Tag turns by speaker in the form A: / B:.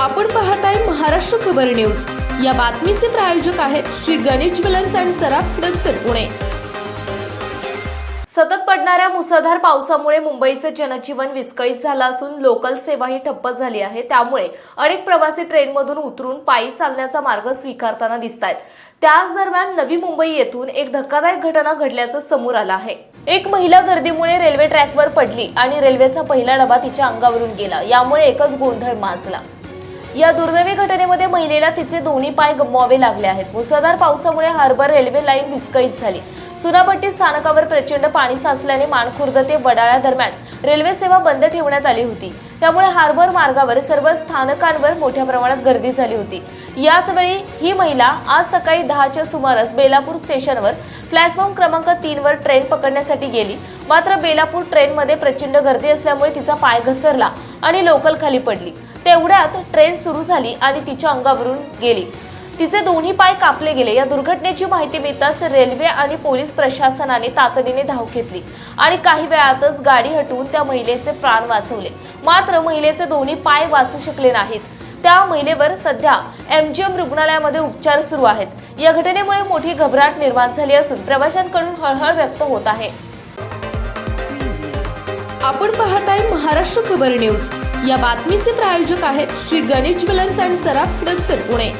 A: आपण पाहताय महाराष्ट्र खबर न्यूज. या बातमीचे प्रायोजक आहेत श्री गणेश ज्वेलर्स अँड सराफ हडपसर पुणे.
B: सतत पडणाऱ्या मुसळधार पावसामुळे मुंबईचे जनजीवन विस्कळीत झालं असून लोकल सेवाही ठप्प झाली आहे. त्यामुळे अनेक प्रवासी ट्रेनमधून उतरून पायी चालण्याचा मार्ग स्वीकारताना दिसत आहेत त्याच दरम्यान नवी मुंबई येथून एक धक्कादायक घटना घडल्याचं समोर आलं आहे. एक महिला गर्दीमुळे रेल्वे ट्रॅकवर पडली आणि रेल्वेचा पहिला डबा तिच्या अंगावरून गेला. यामुळे एकच गोंधळ माजला. या दुर्दैवी घटनेमध्ये महिलेला तिचे दोन्ही पाय गमवावे लागले आहेत. मुसळधार पावसामुळे हार्बर रेल्वे लाईन विस्कळीत झाली. चुनापट्टी स्थानकावर प्रचंड पाणी साचल्याने माणखुर्द ते वडाळ्या दरम्यान रेल्वे सेवा बंद ठेवण्यात आली होती. त्यामुळे हार्बर मार्गावर सर्व स्थानकांवर मोठ्या प्रमाणात गर्दी झाली होती. याच वेळी ही महिला आज सकाळी दहाच्या सुमारास बेलापूर स्टेशनवर प्लॅटफॉर्म क्रमांक तीनवर ट्रेन पकडण्यासाठी गेली. मात्र बेलापूर ट्रेनमध्ये प्रचंड गर्दी असल्यामुळे तिचा पाय घसरला आणि लोकल खाली पडली. तेवढ्यात ट्रेन सुरू झाली आणि तिच्या अंगावरून गेली. तिचे दोन्ही पाय कापले गेले. या दुर्घटनेची माहिती मिळताच रेल्वे आणि पोलीस प्रशासनाने तातडीने धाव घेतली आणि काही वेळातच गाडी हटवून त्या महिलेचे प्राण वाचवले. मात्र महिलेचे दोन्ही पाय वाचू शकले नाहीत. त्या महिलेवर सध्या एम जी एम रुग्णालयामध्ये उपचार सुरू आहेत. या घटनेमुळे मोठी घबराट निर्माण झाली असून प्रवाशांकडून हळहळ व्यक्त होत आहे.
A: आपण पाहत आहे महाराष्ट्र खबर न्यूज. या बातमीचे प्रायोजक आहेत श्री गणेश ज्वेलर्स अँड सराफ हडपसर पुणे.